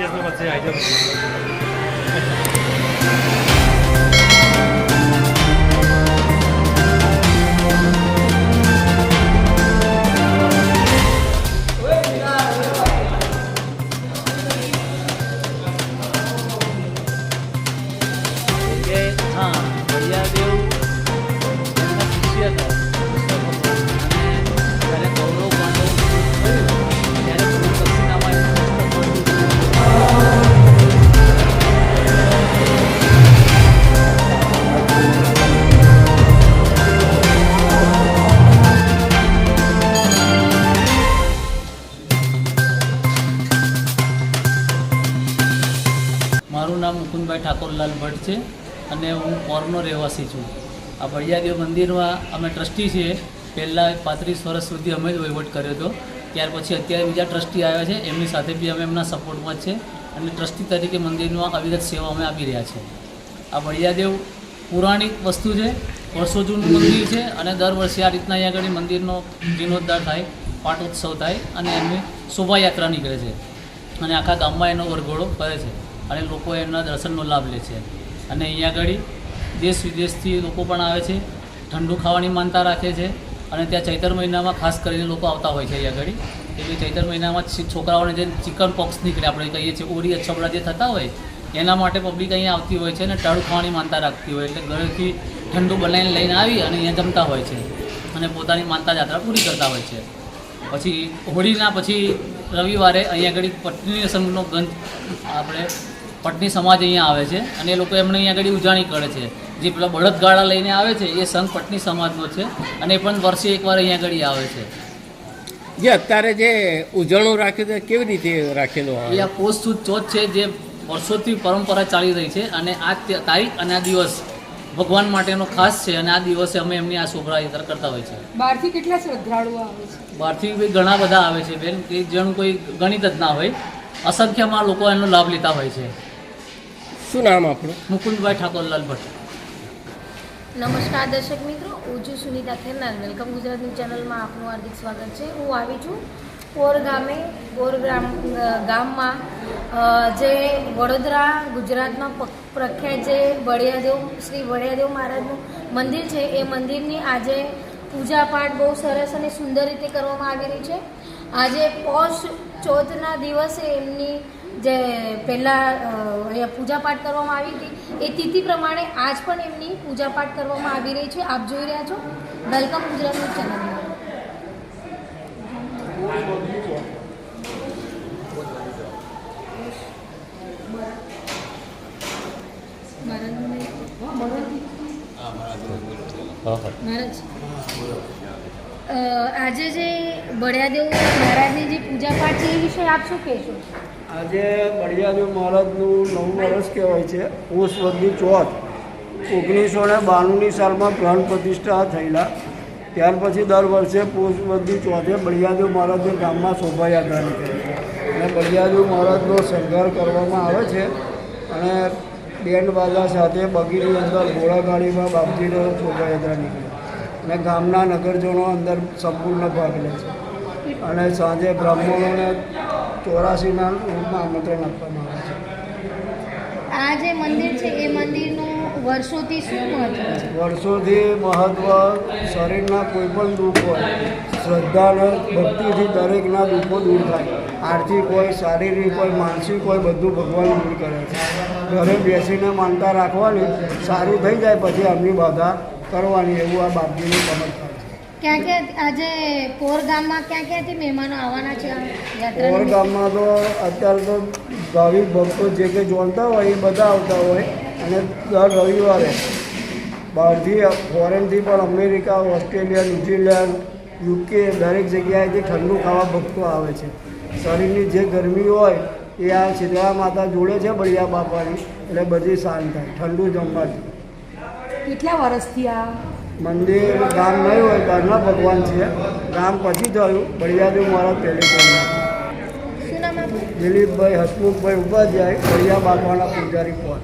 気圧の街アイデア છે અને હું પોરનો રહેવાસી છું. આ બળિયાદેવ મંદિરમાં અમે ટ્રસ્ટી છીએ. પહેલાં પાંત્રીસ વર્ષ સુધી અમે જ વહીવટ કર્યો હતો. ત્યાર પછી અત્યારે બીજા ટ્રસ્ટી આવ્યા છે. એમની સાથે બી અમે એમના સપોર્ટમાં છે અને ટ્રસ્ટી તરીકે મંદિરમાં અવિરત સેવા અમે આપી રહ્યા છીએ. આ બળિયાદેવ પૌરાણિક વસ્તુ છે. વર્ષો જૂનું મંદિર છે અને દર વર્ષે આ રીતના અહીંયા આગળ મંદિરનો જીર્ણોદ્ધાર થાય, પાટોત્સવ થાય અને એમની શોભાયાત્રા નીકળે છે. અને આખા ગામમાં એનો વરઘોડો ફરે છે. અને લોકો એમના દર્શનનો લાભ લે છે. અને અહીંયા આગળ દેશ વિદેશથી લોકો પણ આવે છે, ઠંડુ ખાવાની માનતા રાખે છે અને ત્યાં ચૈતર મહિનામાં ખાસ કરીને લોકો આવતા હોય છે અહીંયા આગળ. એટલે ચૈતર મહિનામાં છોકરાઓને જે ચિકન પોક્સ નીકળે, આપણે કહીએ છીએ, ઓરી અછબડા જે થતા હોય, એના માટે પબ્લિક અહીંયા આવતી હોય છે અને ટાળું ખાવાની માનતા રાખતી હોય એટલે ઘરેથી ઠંડુ બનાવીને લઈને આવી અને અહીંયા જમતા હોય છે અને પોતાની માનતા યાત્રા પૂરી કરતા હોય છે. પછી હોળીના પછી રવિવારે અહીંયા આગળ પત્ની સંઘનો ગંધ આપણે પટની સમાજ અહીંયા આવે છે અને એ લોકો એમને અહીંયા આગળ ઉજાણી કરે છે. જે પેલા બળદગાળા લઈને આવે છે એ સંઘ પટની સમાજનો છે અને એ પણ વર્ષે એકવાર અહીંયા આગળ આવે છે. જે અત્યારે જે ઉજવણું રાખ્યું છે કેવી રીતે રાખેલું એ આ પોષ સુદ ચોથ છે જે વર્ષોથી પરંપરા ચાલી રહી છે અને આ તારીખ અને આ દિવસ ભગવાન માટેનો ખાસ છે અને આ દિવસે અમે એમની આ શોભાયાત્રા કરતા હોય છે બહારથી કેટલા શ્રદ્ધાળુઓ આવે છે? બહારથી બી ઘણા બધા આવે છે બેન કે જેનું કોઈ ગણિત જ ના હોય. અસંખ્યમાં લોકો એનો લાભ લેતા હોય છે. શું નામ આપણું? મુકુંદભાઈ ઠાકોરલાલ ભટ્ટ. નમસ્કાર દર્શક મિત્રો હું છું સુનિતા ખેરનાર. વેલકમ ગુજરાત ન્યૂઝ ચેનલમાં આપનું હાર્દિક સ્વાગત છે. હું આવી છું કોર ગામે પોર ગ્રામ ગામમાં. જે વડોદરા ગુજરાતમાં પ્રખ્યાત જે વડિયાદેવ શ્રી વડિયાદેવ મહારાજનું મંદિર છે એ મંદિરની આજે પૂજાપાઠ બહુ સરસ અને સુંદર રીતે કરવામાં આવી રહી છે. આજે પોષ ચોથના દિવસે એમની જે પહેલાં અહીંયા પૂજાપાઠ કરવામાં આવી હતી, એ તિથિ પ્રમાણે આજ પણ એમની પૂજાપાઠ કરવામાં આવી રહી છે. આપ જોઈ રહ્યા છો? વેલકમ ગુજરાતનું ચેનલ આજે જે બળિયાદેવ મહારાજની જે પૂજાપાઠ છે, એ વિશે આપ શું કહેશો? આજે બળિયાજી મહારાજનું નવું વર્ષ કહેવાય છે. પોષ વદની ચોથ. ઓગણીસો ને બાણુંની સાલમાં પ્રાણ પ્રતિષ્ઠા થયેલા. ત્યાર પછી દર વર્ષે પોષ વદની ચોથે બળિયાજી મહારાજને ગામમાં શોભાયાત્રા નીકળે છે. અને બળિયાજી મહારાજનો શણગાર કરવામાં આવે છે. અને બેન્ડ બાજા સાથે બગીની અંદર ઘોડાગાડીમાં બાપજીનો શોભાયાત્રા નીકળે. અને ગામના નગરજનો અંદર સંપૂર્ણ ભાગ લે છે. અને સાંજે બ્રાહ્મણોને ચોરાસીના રૂપમાં આમંત્રણ આપવામાં આવે છે. આ જે મંદિર છે એ મંદિરનું વર્ષોથી શું મહત્વ છે? વર્ષોથી મહત્ત્વ શરીરના કોઈ પણ દુઃખ હોય શ્રદ્ધાને ભક્તિથી દરેકના દુઃખો દૂર થાય. આર્થિક હોય શારીરિક હોય માનસિક હોય બધું ભગવાન દૂર કરે છે. ઘરે બેસીને માનતા રાખવાની સારું થઈ જાય પછી એમની બાધા કરવાની એવું આ બાપજીનું છે. ક્યાં ક્યાં આજે કોર ગામમાં ક્યાં ક્યાંથી મહેમાનો આવવાના છે કોર ગામમાં તો અત્યારે તો ભાવિક ભક્તો જે કે જોડતા હોય એ બધા આવતા હોય અને દર રવિવારે બહારથી ફોરેનથી પણ અમેરિકા ઓસ્ટ્રેલિયા ન્યુઝીલેન્ડ યુકે દરેક જગ્યાએથી ઠંડુ ખાવા ભક્તો આવે છે. શરીરની જે ગરમી હોય એ આ શીતળા માતા જોડે છે બળિયા બાપાની એટલે બધી શાંત થાય ઠંડુ જમવાથી. કેટલા વર્ષથી આ મંદિર ગામ નહીં હોય બહારના ભગવાન છે. ગામ પછી જયું બળિયાદેવ મારા પહેલે કર્યું શું નામ આપનું? દિલીપભાઈ હસમુખભાઈ ઉપાધ્યાય બળિયા બાપાના પૂજારી પદ